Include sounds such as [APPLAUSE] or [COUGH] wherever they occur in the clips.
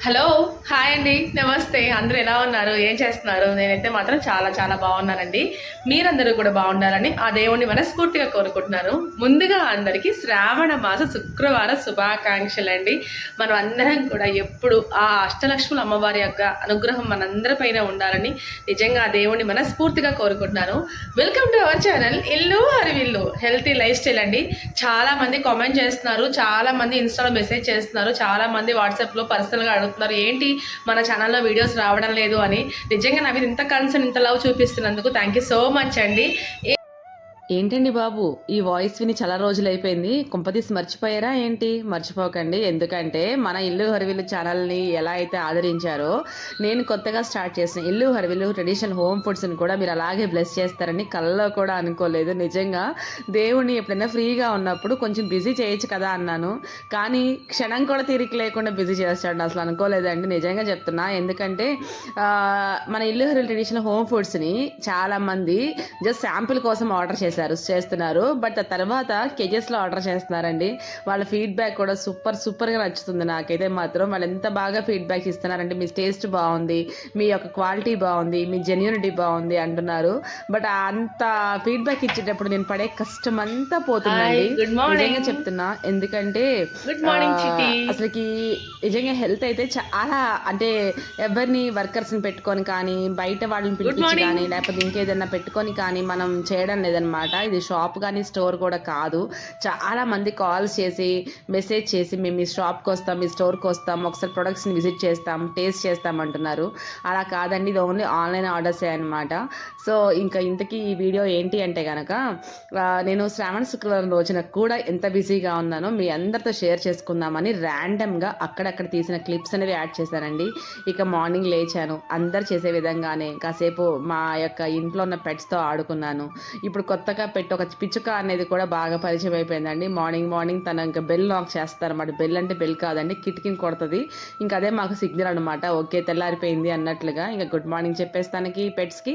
Hello hi అండి. నమస్తే. అందరూ ఎలా ఉన్నారు? ఏం చేస్తున్నారు? నేనైతే మాత్రం చాలా చాలా బాగున్నానండి. మీరందరూ కూడా బాగుండాలని ఆ దేవుణ్ణి మనస్ఫూర్తిగా కోరుకుంటున్నాను. ముందుగా అందరికీ శ్రావణ మాస శుక్రవార శుభాకాంక్షలు అండి మనం అందరం కూడా ఎప్పుడు ఆ అష్టలక్ష్ముల అమ్మవారి యొక్క అనుగ్రహం మనందరిపైన ఉండాలని నిజంగా ఆ దేవుణ్ణి మనస్ఫూర్తిగా కోరుకుంటున్నాను. వెల్కమ్ టు అవర్ ఛానల్ ఇల్లు హరివిల్లు హెల్తీ లైఫ్ స్టైల్ అండి చాలామంది కామెంట్ చేస్తున్నారు. చాలామంది ఇన్స్టాలో మెసేజ్ చేస్తున్నారు. చాలామంది వాట్సాప్లో పర్సనల్గా అడుగుతున్నారు ఏంటి మన ఛానల్లో వీడియోస్ రావడం లేదు అని. నిజంగా నా మీద ఇంత కన్సర్న్ ఇంత లవ్ చూపిస్తున్నందుకు థ్యాంక్ యూ సో మచ్ అండి. ఏంటండి బాబు? ఈ వాయిస్ విని చాలా రోజులు అయిపోయింది కుంపతీసి మర్చిపోయారా ఏంటి? మర్చిపోకండి. ఎందుకంటే మన ఇల్లు హరివిల్లు ఛానల్ని ఎలా అయితే ఆదరించారో నేను కొత్తగా స్టార్ట్ చేసిన ఇల్లు హరివిల్లు ట్రెడిషనల్ హోమ్ ఫుడ్స్ని కూడా మీరు అలాగే బ్లెస్ చేస్తారని కళ్ళలో కూడా అనుకోలేదు. నిజంగా దేవుణ్ణి ఎప్పుడైనా ఫ్రీగా ఉన్నప్పుడు కొంచెం బిజీ చేయొచ్చు కదా అన్నాను. కానీ క్షణం కూడా తీరిక లేకుండా బిజీ చేస్తాడు అసలు అనుకోలేదండి. నిజంగా చెప్తున్నా. ఎందుకంటే మన ఇల్లు హరివిల్ ట్రెడిషనల్ హోమ్ ఫుడ్స్ని చాలామంది జస్ట్ శాంపుల్ కోసం ఆర్డర్ చేశారు చేస్తున్నారు. బట్ ఆ తర్వాత కేజెస్లో ఆర్డర్ చేస్తున్నారండి. వాళ్ళ ఫీడ్బ్యాక్ కూడా సూపర్ సూపర్గా నచ్చుతుంది నాకైతే మాత్రం. వాళ్ళు ఎంత బాగా ఫీడ్బ్యాక్ ఇస్తున్నారంటే మీ టేస్ట్ బాగుంది మీ యొక్క క్వాలిటీ బాగుంది మీ జెన్యూనిటీ బాగుంది అంటున్నారు. బట్ అంత ఫీడ్బ్యాక్ ఇచ్చేటప్పుడు నేను పడే కష్టం అంతా పోతుందండి. నిజంగా చెప్తున్నా. ఎందుకంటే. అసలుకి నిజంగా హెల్త్ అయితే చాలా అంటే ఎవరిని వర్కర్స్ని పెట్టుకొని కానీ బయట వాళ్ళని పిలిపించి. కానీ లేకపోతే ఇంకేదైనా పెట్టుకొని కానీ మనం చేయడం లేదనమాట ఇది షాప్ కానీ స్టోర్ కూడా కాదు. చాలా మంది కాల్స్ చేసి మెసేజ్ చేసి మేము మీ షాప్కి వస్తాం మీ స్టోర్కి వస్తాం ఒకసారి ప్రొడక్ట్స్ని విజిట్ చేస్తాం టేస్ట్ చేస్తాం అంటున్నారు. అలా కాదండి. ఇది ఓన్లీ ఆన్లైన్ ఆర్డర్సే అనమాట. సో ఇంకా ఇంతకీ ఈ వీడియో ఏంటి అంటే కనుక నేను శ్రావణ శుక్రవారం రోజున కూడా ఎంత బిజీగా ఉన్నానో మీ అందరితో షేర్ చేసుకుందామని ర్యాండమ్గా అక్కడక్కడ తీసిన క్లిప్స్ అనేవి యాడ్ చేశానండి. ఇక మార్నింగ్ లేచాను. అందరు చేసే విధంగానే కాసేపు మా యొక్క ఇంట్లో ఉన్న పెట్స్తో ఆడుకున్నాను. ఇప్పుడు కొత్త ఇందాక పెట్టి ఒక పిచ్చుక అనేది కూడా బాగా పరిచయం అయిపోయిందండి. మార్నింగ్ మార్నింగ్ తన ఇంకా బెల్ లాక్ చేస్తారన్నమాట. బెల్ అంటే బెల్ కాదండి కిటికీని కొడుతుంది. ఇంకా అదే మాకు సిగ్నల్ అనమాట ఓకే తెల్లారిపోయింది అన్నట్లుగా. ఇంకా గుడ్ మార్నింగ్ చెప్పేస్తానికి పెట్స్కి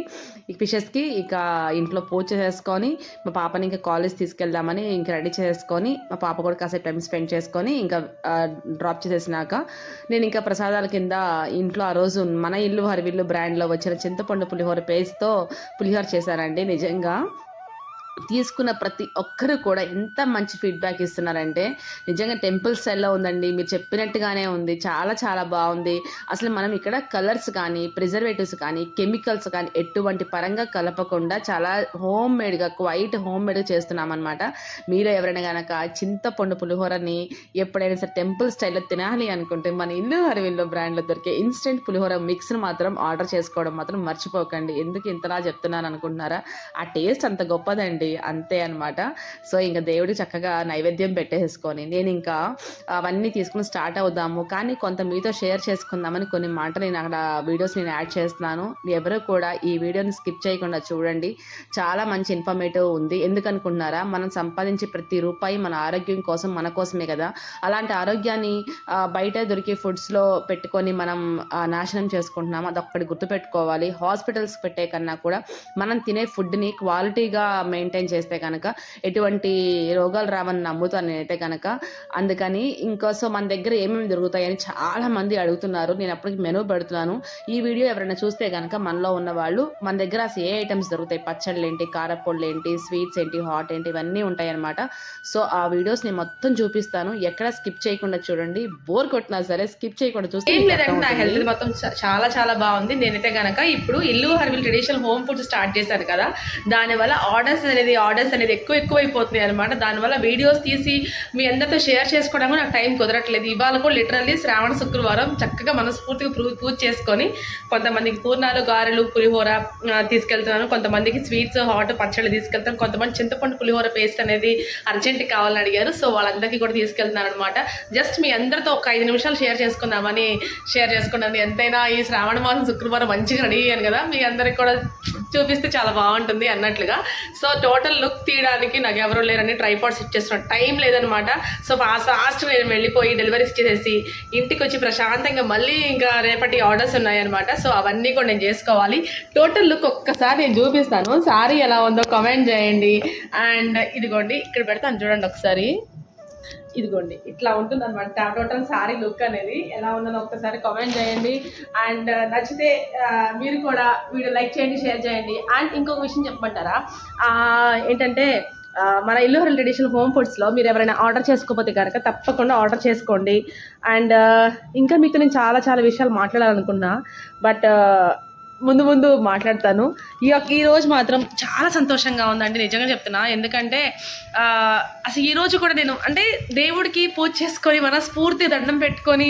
ఈ ఫిషెస్కి ఇక ఇంట్లో పూజ చేసుకొని మా పాపని ఇంకా కాలేజ్ తీసుకెళ్దామని ఇంకా రెడీ చేసుకొని మా పాప కూడా కాసేపు టైం స్పెండ్ చేసుకొని ఇంకా డ్రాప్ చేసేసినాక నేను ఇంకా ప్రసాదాల కింద ఇంట్లో ఆ రోజు మన ఇల్లు హరివిల్లు బ్రాండ్లో వచ్చిన చింతపండు పులిహోర పేస్ట్తో పులిహోర చేశానండి నిజంగా. తీసుకున్న ప్రతి ఒక్కరు కూడా ఎంత మంచి ఫీడ్బ్యాక్ ఇస్తున్నారంటే నిజంగా టెంపుల్ స్టైల్లో ఉందండి మీరు చెప్పినట్టుగానే ఉంది చాలా చాలా బాగుంది. అసలు మనం ఇక్కడ కలర్స్ కానీ ప్రిజర్వేటివ్స్ కానీ కెమికల్స్ కానీ ఎటువంటి పరంగా కలపకుండా చాలా హోమ్ మేడ్గా క్వైట్ హోమ్ మేడ్గా చేస్తున్నాం అనమాట మీరు ఎవరైనా కనుక చింతపండు పులిహోరని ఎప్పుడైనా సరే టెంపుల్ స్టైల్లో తినాలి అనుకుంటే మన ఇల్లు హరివిల్లో బ్రాండ్లో దొరికే ఇన్స్టెంట్ పులిహోర మిక్స్ని మాత్రం ఆర్డర్ చేసుకోవడం మాత్రం మర్చిపోకండి. ఎందుకు ఇంతలా చెప్తున్నాను అనుకుంటున్నారా? ఆ టేస్ట్ అంత గొప్పదండి. అంతే అనమాట సో ఇంకా దేవుడికి చక్కగా నైవేద్యం పెట్టేసుకొని నేను ఇంకా అవన్నీ తీసుకుని స్టార్ట్ అవుదాము. కానీ కొంత మీతో షేర్ చేసుకుందామని కొన్ని మాటలు నేను అక్కడ వీడియోస్ నేను యాడ్ చేస్తున్నాను. ఎవరు కూడా ఈ వీడియోని స్కిప్ చేయకుండా చూడండి. చాలా మంచి ఇన్ఫర్మేటివ్ ఉంది. ఎందుకనుకుంటున్నారా? మనం సంపాదించే ప్రతి రూపాయి మన ఆరోగ్యం కోసం మన కోసమే కదా. అలాంటి ఆరోగ్యాన్ని బయట దొరికే ఫుడ్స్లో పెట్టుకొని మనం నాశనం చేసుకుంటున్నాము? అదొక్కటి గుర్తుపెట్టుకోవాలి. హాస్పిటల్స్ పెట్టే కన్నా కూడా మనం తినే ఫుడ్ని క్వాలిటీగా మెయింటైన్ చేస్తే కనుక ఎటువంటి రోగాలు రావని నమ్ముతాను నేనైతే కనుక. అందుకని ఇంకోసం మన దగ్గర ఏమేమి దొరుకుతాయని చాలా మంది అడుగుతున్నారు. నేను అప్పటికి మెనూ పెడుతున్నాను. ఈ వీడియో ఎవరైనా చూస్తే కనుక మనలో ఉన్న వాళ్ళు మన దగ్గర అసలు ఏ ఐటమ్స్ దొరుకుతాయి? పచ్చళ్ళు ఏంటి? కారపొళ్ళు ఏంటి? స్వీట్స్ ఏంటి? హాట్ ఏంటి? ఇవన్నీ ఉంటాయి అనమాట సో ఆ వీడియోస్ నేను మొత్తం చూపిస్తాను. ఎక్కడ స్కిప్ చేయకుండా చూడండి. బోర్ కొట్టినా సరే స్కిప్ చేయకుండా చూస్తే ఏం నా. హెల్త్ మొత్తం చాలా చాలా బాగుంది. నేనైతే గనక ఇప్పుడు ఇల్లు హర్బిల్ ట్రెడిషనల్ హోమ్ ఫుడ్ స్టార్ట్ చేశాను కదా. దానివల్ల ఆర్డర్స్ అనేది ఆర్డర్స్ అనేది ఎక్కువ ఎక్కువ అయిపోతున్నాయి అనమాట దానివల్ల వీడియోస్ తీసి మీ అందరితో షేర్ చేసుకోవడానికి నాకు టైం కుదరట్లేదు. ఇవాళ కూడా లిటరల్లీ శ్రావణ శుక్రవారం చక్కగా మనస్ఫూర్తిగా పూజ చేసుకొని కొంతమందికి పూర్ణాలు గారెలు పులిహోర తీసుకెళ్తున్నాను. కొంతమందికి స్వీట్స్ హాట్ పచ్చళ్ళు తీసుకెళ్తాను. కొంతమంది చింతపండు పులిహోర పేస్ట్ అనేది అర్జెంట్ కావాలని అడిగారు. సో వాళ్ళందరికీ కూడా తీసుకెళ్తున్నాను అనమాట జస్ట్ మీ అందరితో ఒక ఐదు నిమిషాలు షేర్ చేసుకుందామని షేర్ చేసుకున్నాను. ఎంతైనా ఈ శ్రావణ మాసం శుక్రవారం మంచిగా రెడీ అయ్యాను కదా. మీ అందరికి కూడా చూపిస్తే చాలా బాగుంటుంది అన్నట్లుగా. సో టోటల్ లుక్ తీయడానికి నాకు ఎవరు లేరని ట్రైపాడ్స్ సెట్ టైం లేదనమాట. సో ఫాస్ట్ ఫాస్ట్ నేను వెళ్ళిపోయి డెలివరీస్ చేసేసి ఇంటికి వచ్చి ప్రశాంతంగా మళ్ళీ ఇంకా రేపటి ఆర్డర్స్ ఉన్నాయన్నమాట. సో అవన్నీ కూడా నేను చేసుకోవాలి. టోటల్ లుక్ ఒక్కసారి నేను చూపిస్తాను. సారీ ఎలా ఉందో కమెంట్ చేయండి. అండ్ ఇదిగోండి ఇక్కడ పెడతాను చూడండి ఒకసారి. ఇదిగోండి ఇట్లా ఉంటుంది అనమాట టోటల్ సారీ లుక్ అనేది ఎలా ఉందని ఒక్కసారి కామెంట్ చేయండి. అండ్ uh, నచ్చితే uh, మీరు కూడా వీడియో లైక్ చేయండి షేర్ చేయండి. అండ్ ఇంకొక విషయం చెప్పమంటారా? ఏంటంటే మన ఇల్లు హెల్ ట్రెడిషనల్ హోమ్ ఫుడ్స్లో మీరు ఎవరైనా ఆర్డర్ చేసుకోకపోతే కనుక తప్పకుండా ఆర్డర్ చేసుకోండి. అండ్ uh, ఇంకా మీతో నేను చాలా చాలా విషయాలు మాట్లాడాలనుకున్నా. బట్ ముందు ముందు మాట్లాడతాను. ఈ యొక్క ఈ రోజు మాత్రం చాలా సంతోషంగా ఉందండి. నిజంగా చెప్తున్నా. ఎందుకంటే అసలు ఈ రోజు కూడా నేను అంటే దేవుడికి పూజ చేసుకొని మనస్ఫూర్తి దండం పెట్టుకొని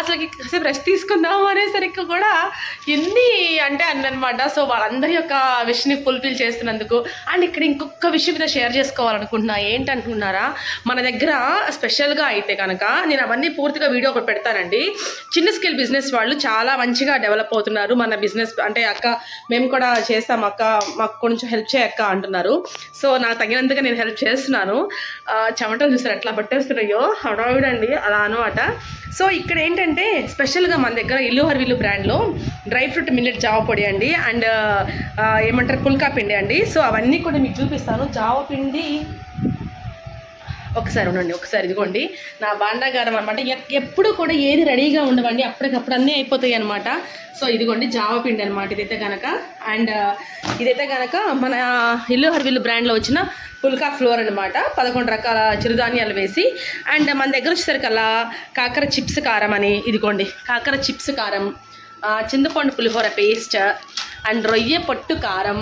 అసలు కాసేపు రెస్ట్ తీసుకుందాము అనేసరికి కూడా ఎన్ని అంటే అన్నమాట. సో వాళ్ళందరి యొక్క విష్ని ఫుల్ఫిల్ చేస్తున్నందుకు అండ్ ఇక్కడ ఇంకొక విషయం మీద షేర్ చేసుకోవాలనుకుంటున్నా. ఏంటనుకుంటున్నారా మన దగ్గర స్పెషల్గా అయితే కనుక నేను అవన్నీ పూర్తిగా వీడియో ఒకటి పెడతానండి. చిన్న స్కేల్ బిజినెస్ వాళ్ళు చాలా మంచిగా డెవలప్ అవుతున్నారు. మన బిజినెస్ అంటే అక్క మేము కూడా చేస్తాం అక్క మాకు కొంచెం హెల్ప్ చేయక్క అంటున్నారు. సో నాకు తగినంతగా నేను హెల్ప్ చేస్తున్నాను. చెమటలు చూసారు ఎట్లా పట్టేస్తున్నాయో హడావిడండి అలా అనమాట సో ఇక్కడ ఏంటంటే స్పెషల్గా మన దగ్గర ఇల్లు హర్విల్లు బ్రాండ్లో డ్రై ఫ్రూట్ మిల్లెట్ జావ పొడి అండి అండ్ ఏమంటారు పుల్కా పిండి అండి. సో అవన్నీ కూడా మీకు చూపిస్తాను. జావ పిండి ఒకసారి ఉండండి ఒకసారి ఇదిగోండి. నా బాండాగారం అనమాట ఎప్పుడు కూడా ఏది రెడీగా ఉండవండి అప్పటికప్పుడు అన్నీ అయిపోతాయి అనమాట సో ఇదిగోండి జామ పిండి అనమాట ఇదైతే కనుక అండ్ ఇదైతే కనుక మన ఇల్లు హర్విల్లు బ్రాండ్లో వచ్చిన పుల్కా ఫ్లోర్ అనమాట పదకొండు రకాల చిరుధాన్యాలు వేసి అండ్ మన దగ్గర వచ్చేసరికల్లా కాకర చిప్స్ కారం అని ఇదిగోండి కాకర చిప్స్ కారం చింతపండు పులిహోర పేస్ట్ అండ్ రొయ్య పొట్టు కారం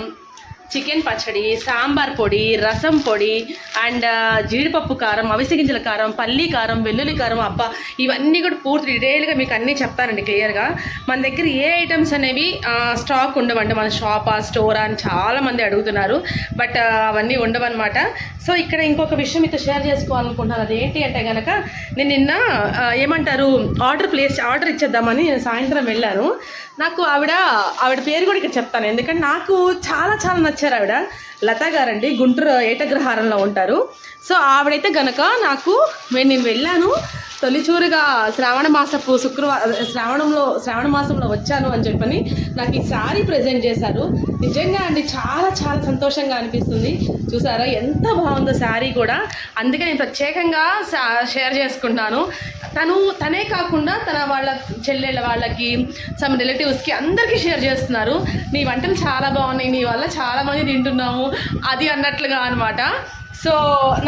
చికెన్ పచ్చడి సాంబార్ పొడి రసం పొడి అండ్ జీడిపప్పు కారం అవిసె గింజల కారం పల్లి కారం వెల్లుల్లి కారం అబ్బా ఇవన్నీ కూడా పూర్తి డీటెయిల్గా మీకు అన్నీ చెప్తానండి క్లియర్గా. మన దగ్గర ఏ ఐటమ్స్ అనేవి స్టాక్ ఉండవండి మన షాపా స్టోరా అని చాలా మంది అడుగుతున్నారు. బట్ అవన్నీ ఉండవన్నమాట. సో ఇక్కడ ఇంకొక విషయం మీతో షేర్ చేసుకోవాలనుకుంటున్నాను. అదేంటి అంటే కనుక నేను నిన్న ఏమంటారు ఆర్డర్ ప్లేస్ ఆర్డర్ ఇచ్చేద్దామని నేను సాయంత్రం వెళ్ళాను. నాకు ఆవిడ ఆవిడ పేరు కూడా ఇక్కడ చెప్తాను. ఎందుకంటే నాకు చాలా చాలా వచ్చారు ఆవిడ లతా గారండి గుంటూరు ఏటగ్రహారంలో ఉంటారు. సో ఆవిడైతే గనక నాకు నేను వెళ్ళాను. తొలిచూరుగా శ్రావణ మాసపు శుక్రవారం శ్రావణంలో శ్రావణ మాసంలో వచ్చాను అని చెప్పని నాకు ఈ శారీ ప్రజెంట్ చేశారు. నిజంగా అండి చాలా చాలా సంతోషంగా అనిపిస్తుంది. చూసారా ఎంత బాగుందో శారీ కూడా. అందుకే నేను ప్రత్యేకంగా షేర్ చేసుకుంటాను. తను తనే కాకుండా తన వాళ్ళ చెల్లెళ్ళ వాళ్ళకి సమ్ రిలేటివ్స్కి అందరికీ షేర్ చేస్తున్నారు. నీ వంటలు చాలా బాగున్నాయి నీ వల్ల చాలామంది తింటున్నాము. అది అన్నట్లుగా అనమాట సో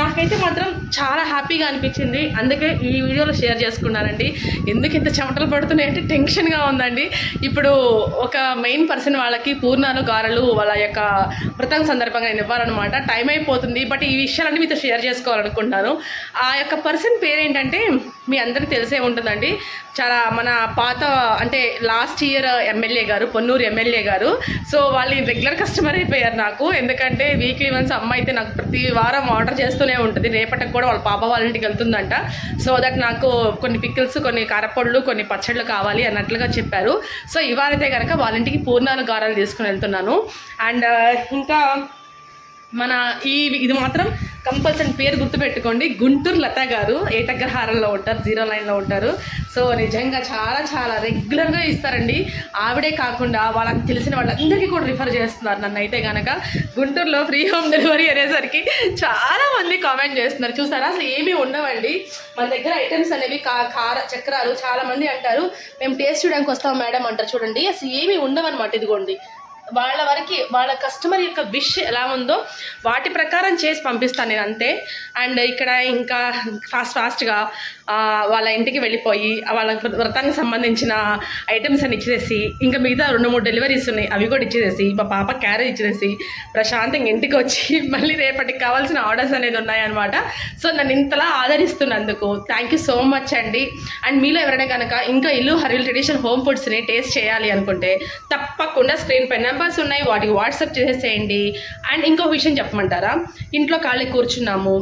నాకైతే మాత్రం చాలా హ్యాపీగా అనిపించింది. అందుకే ఈ వీడియోలో షేర్ చేసుకున్నానండి. ఎందుకు ఇంత చెమటలు పడుతున్నాయి అంటే టెన్షన్గా ఉందండి. ఇప్పుడు ఒక మెయిన్ పర్సన్ వాళ్ళకి పూర్ణాలు గారెలు వాళ్ళ యొక్క వ్రతం సందర్భంగా నేను ఇవ్వాలన్నమాట. టైం అయిపోతుంది. బట్ ఈ విషయాలన్నీ మీతో షేర్ చేసుకోవాలనుకుంటున్నాను. ఆ యొక్క పర్సన్ పేరేంటంటే మీ అందరికీ తెలిసే ఉంటుందండి. చాలా మన పాత అంటే లాస్ట్ ఇయర్ ఎమ్మెల్యే గారు పొన్నూరు ఎమ్మెల్యే గారు. సో వాళ్ళు రెగ్యులర్ కస్టమర్ అయిపోయారు నాకు. ఎందుకంటే వీక్లీ వన్స్ అమ్మ అయితే నాకు ప్రతి వారం ఆర్డర్ చేస్తూనే ఉంటుంది. రేపటికి కూడా వాళ్ళ పాప వాళ్ళ ఇంటికి వెళ్తుందంట. సో దట్ నాకు కొన్ని పికిల్స్ కొన్ని కారపళ్ళు కొన్ని పచ్చళ్ళు కావాలి అన్నట్లుగా చెప్పారు. సో ఇవాళైతే కనుక వాళ్ళ ఇంటికి పూర్ణాలు గారాలు తీసుకుని వెళ్తున్నాను. అండ్ ఇంకా మన ఈ ఇది మాత్రం కంపల్సరీ పేరు గుర్తుపెట్టుకోండి. గుంటూరు లత గారు ఏటగ్రహారంలో ఉంటారు జీరో లైన్లో ఉంటారు. సో నిజంగా చాలా చాలా రెగ్యులర్గా ఇస్తారండి. ఆవిడే కాకుండా వాళ్ళకి తెలిసిన వాళ్ళందరికీ కూడా రిఫర్ చేస్తున్నారు నన్ను అయితే కనుక గుంటూరులో ఫ్రీ హోమ్ డెలివరీ అనేసరికి చాలా మంది కామెంట్ చేస్తున్నారు. చూసారా? అసలు ఏమీ ఉండవండి. మన దగ్గర ఐటమ్స్ అనేవి కా కార చక్రాలు చాలామంది అంటారు. మేము టేస్ట్ చూడడానికి వస్తాం మేడం అంటారు. చూడండి. అసలు ఏమీ ఉండవన్నమాట ఇదిగోండి. వాళ్ళ వరకు వాళ్ళ కస్టమర్ యొక్క విష్ ఎలా ఉందో వాటి ప్రకారం చేసి పంపిస్తాను నేను అంతే. అండ్ ఇక్కడ ఇంకా ఫాస్ట్ ఫాస్ట్గా వాళ్ళ ఇంటికి వెళ్ళిపోయి వాళ్ళ వ్రతానికి సంబంధించిన ఐటమ్స్ అని ఇచ్చేసి ఇంకా మిగతా రెండు మూడు డెలివరీస్ ఉన్నాయి అవి కూడా ఇచ్చేసేసి మా పాప క్యారేజ్ ఇచ్చేసి ప్రశాంతంగా ఇంటికి వచ్చి [LAUGHS] మళ్ళీ రేపటికి కావాల్సిన ఆర్డర్స్ అనేది ఉన్నాయన్నమాట. సో నన్ను ఇంతలా ఆదరిస్తున్నందుకు థ్యాంక్ యూ సో మచ్ అండి. అండ్ మీలో ఎవరైనా కనుక ఇంకా ఇల్లు హరిల్ ట్రెడిషనల్ హోమ్ ఫుడ్స్ని టేస్ట్ చేయాలి అనుకుంటే తప్పకుండా స్క్రీన్ పైన పేపర్స్ ఉన్నాయి వాటికి వాట్సాప్ చేసేసేయండి అండ్ ఇంకో విషయం చెప్పమంటారా? ఇంట్లో ఖాళీ కూర్చున్నాము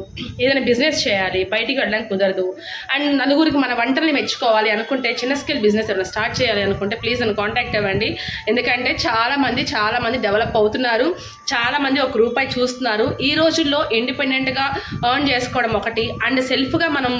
ఏదైనా బిజినెస్ చేయాలి బయటికి వెళ్ళడానికి కుదరదు. అండ్ నలుగురికి మన వంటల్ని మెచ్చుకోవాలి అనుకుంటే చిన్న స్కేల్ బిజినెస్ ఏమైనా స్టార్ట్ చేయాలి అనుకుంటే ప్లీజ్ నన్ను కాంటాక్ట్ అవ్వండి. ఎందుకంటే చాలామంది చాలామంది డెవలప్ అవుతున్నారు. చాలామంది ఒక రూపాయి చూస్తున్నారు. ఈ రోజుల్లో ఇండిపెండెంట్గా ఎర్న్ చేసుకోవడం ఒకటి అండ్ సెల్ఫ్గా మనం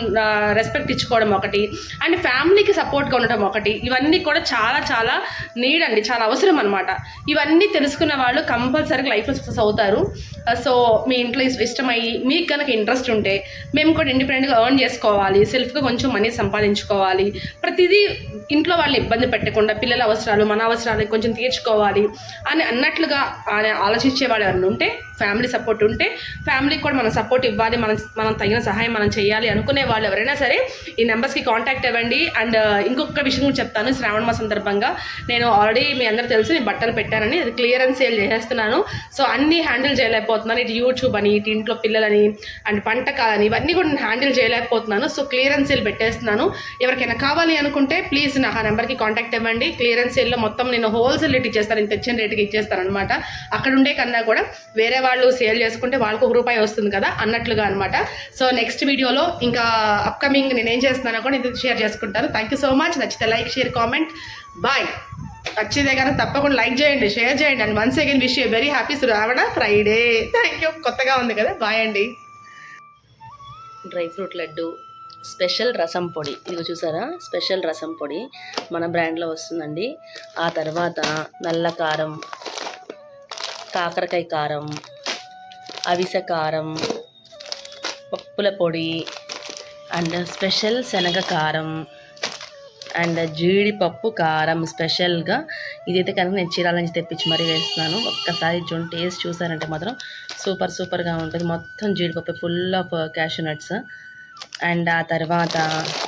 రెస్పెక్ట్ ఇచ్చుకోవడం ఒకటి అండ్ ఫ్యామిలీకి సపోర్ట్గా ఉండటం ఒకటి ఇవన్నీ కూడా చాలా చాలా నీడ్ అండి. చాలా అవసరం అనమాట ఇవన్నీ తెలుసుకున్న వాళ్ళు కంపల్సరీ లైఫ్లో సక్సెస్ అవుతారు. Uh, సో మీ ఇంట్లో ఇష్టమయ్యి మీకు కనుక ఇంట్రెస్ట్ ఉంటే మేము కూడా ఇండిపెండెంట్గా ఎర్న్ చేసుకోవాలి సెల్ఫ్గా కొంచెం మనీ సంపాదించుకోవాలి. ప్రతిదీ ఇంట్లో వాళ్ళు ఇబ్బంది పెట్టకుండా పిల్లల అవసరాలు మన అవసరాలు కొంచెం తీర్చుకోవాలి అని అన్నట్లుగా ఆయన ఆలోచించే వాళ్ళు ఎవరైనా ఉంటే ఫ్యామిలీ సపోర్ట్ ఉంటే ఫ్యామిలీకి కూడా మనం సపోర్ట్ ఇవ్వాలి మనం మనం తగిన సహాయం మనం చేయాలి అనుకునే వాళ్ళు ఎవరైనా సరే ఈ నెంబర్స్కి కాంటాక్ట్ అవ్వండి. అండ్ uh, ఇంకొక విషయం కూడా చెప్తాను శ్రావణ మాసం సందర్భంగా. నేను ఆల్రెడీ మీ అందరూ తెలుసు నేను బట్టలు పెట్టానని అది క్లియరెన్స్ సేల్ చేసేస్తున్నాను. సో అన్నీ హ్యాండిల్ చేయలేకపోతున్నాను. ఇటు యూట్యూబ్ అని ఇటు ఇంట్లో పిల్లలని అండ్ పంటకాలని ఇవన్నీ కూడా నేను హ్యాండిల్ చేయలేకపోతున్నాను. సో క్లియరెన్స్ సేల్ పెట్టేస్తున్నాను. ఎవరికైనా కావాలి అనుకుంటే ప్లీజ్ నా ఆ నెంబర్కి కాంటాక్ట్ ఇవ్వండి క్లియరెన్స్ సేల్లో మొత్తం నేను హోల్సేల్ రేట్ ఇచ్చేస్తాను. నేను తెచ్చిన రేటుకి ఇచ్చేస్తాను అనమాట అక్కడ ఉండే కన్నా కూడా వేరే వాళ్ళు సేల్ చేసుకుంటే వాళ్ళకు ఒక రూపాయి వస్తుంది కదా అన్నట్లుగా అనమాట సో నెక్స్ట్ వీడియోలో ఇంకా అప్కమింగ్ నేను ఏం చేస్తున్నానో కూడా ఇది షేర్ చేసుకుంటాను. థ్యాంక్ యూ సో మచ్ నచ్చితే లైక్ షేర్ కామెంట్. బాయ్ నచ్చితే కనుక తప్పకుండా లైక్ చేయండి షేర్ చేయండి. And once again wish you very happy Shravana Friday thank you కొత్తగా ఉంది కదా? బాయ్ అండి. డ్రై ఫ్రూట్ లడ్డు స్పెషల్ రసం పొడి. ఇది చూసారా? స్పెషల్ రసం పొడి మన బ్రాండ్లో వస్తుందండి. ఆ తర్వాత నల్ల కారం కాకరకాయ కారం అవిస కారం పప్పుల పొడి అండ్ స్పెషల్ శనగ కారం. అండ్ జీడిపప్పు కారం స్పెషల్గా ఇదైతే కనుక నేను చీరాల నుంచి తెప్పించి మరీ వేస్తున్నాను. ఒక్కసారి చూడండి టేస్ట్ చూసారంటే మాత్రం సూపర్ సూపర్గా ఉంటుంది. మొత్తం జీడిపప్పు full of cashew nuts and ఆ తర్వాత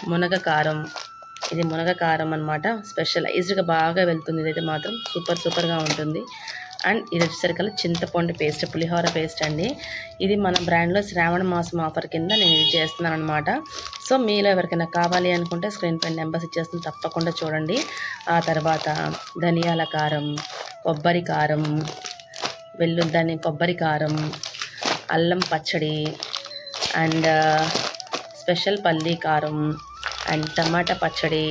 మునగ కారం. ఇది మునగ కారం అనమాట స్పెషలైజ్డ్గా బాగా వెళ్తుంది. ఇదైతే మాత్రం సూపర్ సూపర్గా ఉంటుంది. అండ్ ఇది వచ్చేసరికి చింతపండు పేస్ట్ పులిహోర పేస్ట్ అండి. ఇది మన బ్రాండ్లో శ్రావణ మాసం ఆఫర్ కింద నేను ఇది చేస్తున్నాను అనమాట సో మీలో ఎవరికైనా కావాలి అనుకుంటే స్క్రీన్ పైన నెంబర్స్ ఇచ్చేస్తుంది తప్పకుండా చూడండి. ఆ తర్వాత ధనియాల కారం కొబ్బరి కారం వెల్లుద్దని కొబ్బరి కారం అల్లం పచ్చడి అండ్ స్పెషల్ పల్లీ కారం అండ్ టమాటా పచ్చడి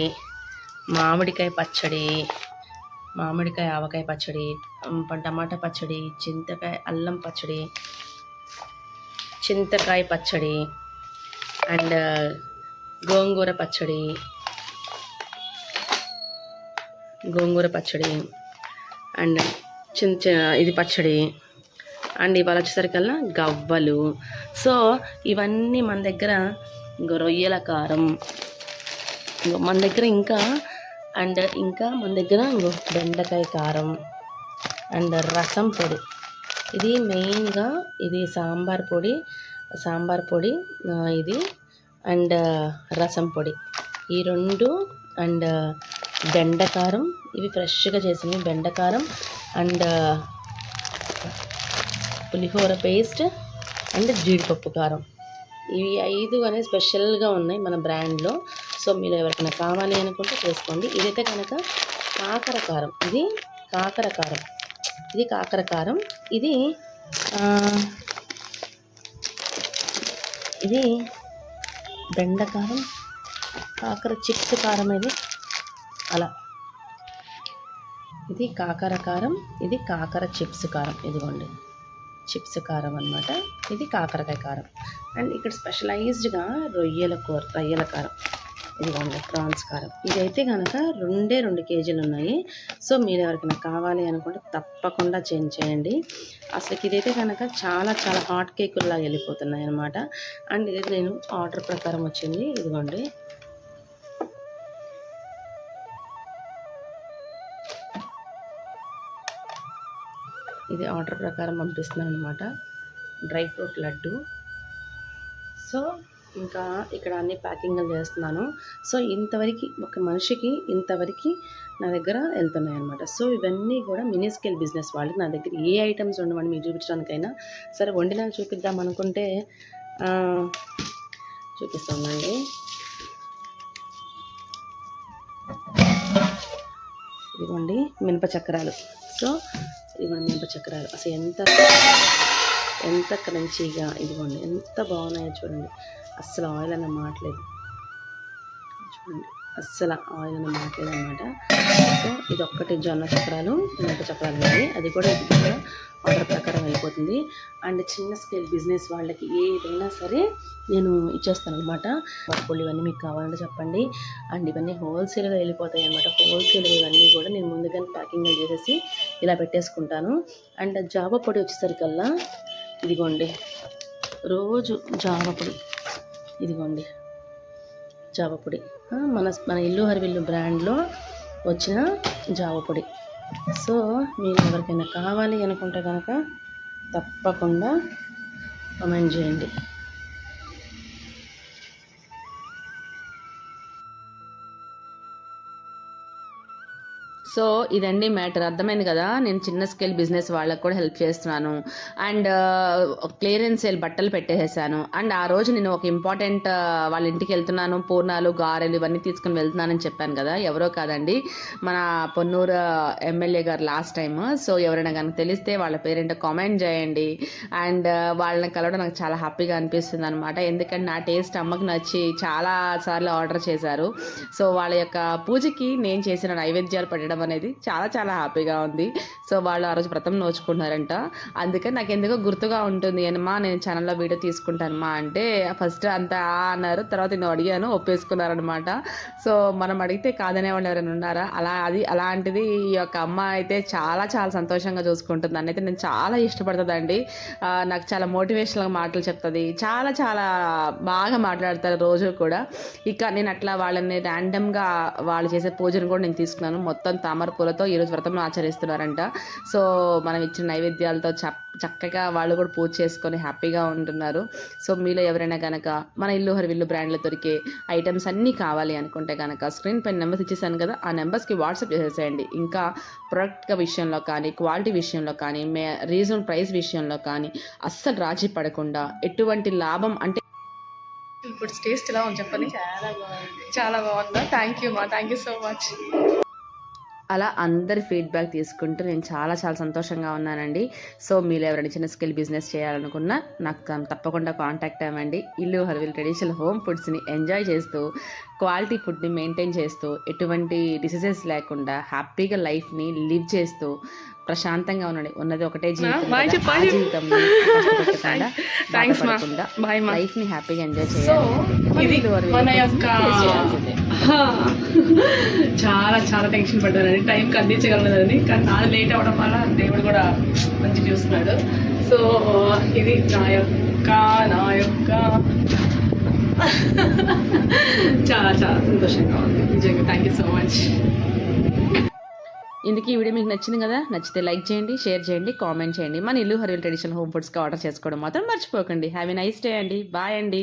మామిడికాయ పచ్చడి మామిడికాయ ఆవకాయ పచ్చడి టమాటా పచ్చడి చింతకాయ అల్లం పచ్చడి చింతకాయ పచ్చడి అండ్ గోంగూర పచ్చడి. గోంగూర పచ్చడి అండ్ చిన్న ఇది పచ్చడి అండ్ ఇవాళ వచ్చేసరికల్లా గవ్వలు. సో ఇవన్నీ మన దగ్గర రొయ్యల కారం. మన దగ్గర ఇంకా అండ్ ఇంకా మన దగ్గర ఇంకో బెండకాయ కారం అండ్ రసం పొడి. ఇది మెయిన్గా ఇది సాంబార్ పొడి సాంబార్ పొడి ఇది అండ్ రసం పొడి. ఈ రెండు అండ్ బెండకారం ఇవి ఫ్రెష్గా చేసినవి బెండకారం అండ్ పులిహోర పేస్ట్ అండ్ జీడిపప్పు కారం. ఇవి ఐదు అనేవి స్పెషల్గా ఉన్నాయి మన బ్రాండ్లో. సో మీరు ఎవరికైనా కావాలి అనుకుంటే చేసుకోండి. ఇదైతే కనుక కాకర కారం. ఇది కాకర కారం. ఇది కాకర కారం. ఇది ఇది బెండకారం కాకర చిప్స్ కారం ఇది. అలా. ఇది కాకర కారం ఇది కాకర చిప్స్ కారం ఇదిగోండి. చిప్స్ కారం అన్నమాట. ఇది కాకరకాయ కారం. అండ్ ఇక్కడ స్పెషలైజ్డ్గా రొయ్యల కూర రొయ్యల కారం. ఇదిగోండి ప్రాన్స్ కారం. ఇదైతే కనుక రెండే రెండు కేజీలు ఉన్నాయి. సో మీరు ఎవరికైనా కావాలి అనుకుంటే తప్పకుండా చేంజ్ చేయండి. అసలు ఇదైతే కనుక చాలా చాలా హాట్ కేకుల్లా వెళ్ళిపోతున్నాయి అనమాట అండ్ ఇది నేను ఆర్డర్ ప్రకారం వచ్చింది. ఇదిగోండి. ఇది ఆర్డర్ ప్రకారం పంపిస్తున్నాను అనమాట డ్రై ఫ్రూట్ లడ్డు. సో ఇంకా ఇక్కడ అన్ని ప్యాకింగ్లు చేస్తున్నాను. సో ఇంతవరకు ఒక మనిషికి ఇంతవరకు నా దగ్గర వెళ్తున్నాయి అనమాట సో ఇవన్నీ కూడా మినీ స్కేల్ బిజినెస్ వాళ్ళకి నా దగ్గర ఏ ఐటమ్స్ ఉండమని మీకు చూపించడానికైనా సరే వండినా చూపిద్దాం అనుకుంటే ఆ, చూపిస్తానండి. ఇదిగోండి మినప చక్రాలు. సో ఇదిగోండి మినప చక్రాలు. అసలు ఎంత ఎంత క్రంచీగా ఇదిగోండి ఎంత బాగున్నాయో చూడండి. అస్సలు ఆయిల్ అన్న మాట్లేదు చూడండి అస్సలు ఆయిల్ అన్నమాట లేదనమాట సో ఇది ఒక్కటి జొన్న చక్రాలు మినప చక్రాలు ఉన్నాయి అది కూడా ఇది కూడా ఆర్డర్ ప్రకారం వెళ్ళిపోతుంది అండ్ చిన్న స్కేల్ బిజినెస్ వాళ్ళకి ఏదైనా సరే నేను ఇచ్చేస్తాను అనమాట పప్పులు ఇవన్నీ మీకు కావాలంటే చెప్పండి. అండ్ ఇవన్నీ హోల్సేల్గా వెళ్ళిపోతాయి అనమాట హోల్సేల్ ఇవన్నీ కూడా నేను ముందుగానే ప్యాకింగ్ చేసేసి ఇలా పెట్టేసుకుంటాను. అండ్ జావ పొడి వచ్చేసరికల్లా ఇదిగోండి రోజు జామ పొడి. ఇదిగోండి. జావ పొడి. మన మన ఇల్లు హరివిల్లు బ్రాండ్లో వచ్చిన జావ పొడి. సో మీరు ఎవరికైనా కావాలి అనుకుంటే కనుక తప్పకుండా కమెంట్ చేయండి. సో ఇదండి మ్యాటర్. అర్థమైంది కదా? నేను చిన్న స్కేల్ బిజినెస్ వాళ్ళకి కూడా హెల్ప్ చేస్తున్నాను. అండ్ క్లియరెన్స్ సేల్ బట్టలు పెట్టేసేసాను. అండ్ ఆ రోజు నేను ఒక ఇంపార్టెంట్ వాళ్ళ ఇంటికి వెళ్తున్నాను. పూర్ణాలు గారెలు ఇవన్నీ తీసుకుని వెళ్తున్నానని చెప్పాను కదా? ఎవరో కాదండి. మన పొన్నూరు ఎమ్మెల్యే గారు లాస్ట్ టైం సో ఎవరైనా కనుక తెలిస్తే వాళ్ళ పేరెంట్ కామెంట్ చేయండి. అండ్ వాళ్ళని కలవడం నాకు చాలా హ్యాపీగా అనిపిస్తుంది అనమాట ఎందుకంటే నా టేస్ట్ అమ్మకి నచ్చి చాలా సార్లు ఆర్డర్ చేశారు. సో వాళ్ళ యొక్క పూజకి నేను చేసిన నైవేద్యాలు పెట్టడం అనేది చాలా చాలా హ్యాపీగా ఉంది. సో వాళ్ళు ఆ రోజు వ్రతం నోచుకున్నారంట అందుకని నాకు ఎందుకో గుర్తుగా ఉంటుంది. అనమా నేను ఛానల్లో వీడియో తీసుకుంటానమ్మా అంటే ఫస్ట్ అంతా అన్నారు. తర్వాత నేను అడిగాను ఒప్పేసుకున్నారనమాట. సో మనం అడిగితే కాదనే వాళ్ళు ఎవరైనా ఉన్నారా? అలా అది అలాంటిది ఈ యొక్క అమ్మ అయితే చాలా చాలా సంతోషంగా చూసుకుంటుంది. నన్ను అయితే నేను చాలా ఇష్టపడుతుందండి. నాకు చాలా మోటివేషనల్ మాటలు చెప్తుంది. చాలా చాలా బాగా మాట్లాడతారు రోజు కూడా. ఇక నేను అట్లా వాళ్ళని ర్యాండమ్గా వాళ్ళు చేసే పూజను కూడా నేను తీసుకున్నాను. మొత్తం తామర పూలతో ఈరోజు వ్రతం ఆచరిస్తున్నారంట. సో మనం ఇచ్చిన నైవేద్యాలతో చ- చక్కగా వాళ్ళు కూడా పూజ చేసుకొని హ్యాపీగా ఉంటున్నారు. సో మీలో ఎవరైనా కనుక మన ఇల్లు హరివిల్లు బ్రాండ్లో దొరికే ఐటమ్స్ అన్నీ కావాలి అనుకుంటే కనుక స్క్రీన్ పైన నెంబర్స్ ఇచ్చేసాను కదా ఆ నెంబర్స్కి వాట్సాప్ చేసేసేయండి. ఇంకా ప్రొడక్ట్ విషయంలో కానీ క్వాలిటీ విషయంలో కానీ మే రీజనబుల్ ప్రైస్ విషయంలో కానీ అస్సలు రాజీ పడకుండా ఎటువంటి లాభం అంటే ఇప్పుడు టేస్ట్ ఎలా ఉంది చెప్పండి? చాలా బాగుంది. చాలా బాగుందా? థ్యాంక్ యూ మా థ్యాంక్ యూ సో మచ్. అలా అందరి ఫీడ్బ్యాక్ తీసుకుంటూ నేను చాలా చాలా సంతోషంగా ఉన్నానండి. సో మీరు ఎవరైనా చిన్న స్కిల్ బిజినెస్ చేయాలనుకున్నా నాకు తప్పకుండా కాంటాక్ట్ అవ్వండి. ఇల్లు హర్విల్ ట్రెడిషనల్ హోమ్ ఫుడ్స్ని ఎంజాయ్ చేస్తూ క్వాలిటీ ఫుడ్ని మెయింటైన్ చేస్తూ ఎటువంటి డిసీజెస్ లేకుండా హ్యాపీగా లైఫ్ని లివ్ చేస్తూ ప్రశాంతంగా ఉండండి. ఉన్నది ఒకటే జీవితం [LAUGHS] మా. లైఫ్ని హ్యాపీగా ఎంజాయ్ సో చేయాలి. మన యొక్క. చాలా చాలా టెన్షన్ పడ్డానండి. టైంకి అందించగలదని కానీ నాది లేట్ అవ్వడం వల్ల దేవుడు కూడా మంచి చూస్తున్నాడు సో ఇది నా యొక్క నా యొక్క. చాలా చాలా సంతోషంగా ఉంది. నిజంగా థ్యాంక్ యూ సో మచ్ ఇందుకు ఈ వీడియో మీకు నచ్చింది కదా? నచ్చితే లైక్ చేయండి షేర్ చేయండి కామెంట్ చేయండి. మన ఇల్లు హరియల్ ట్రెడిషనల్ హోమ్ ఫుడ్స్కి ఆర్డర్ చేసుకోవడం మాత్రం మర్చిపోకండి. హ్యావ్ ఎ నైస్ డే అండి. బాయ్ అండి.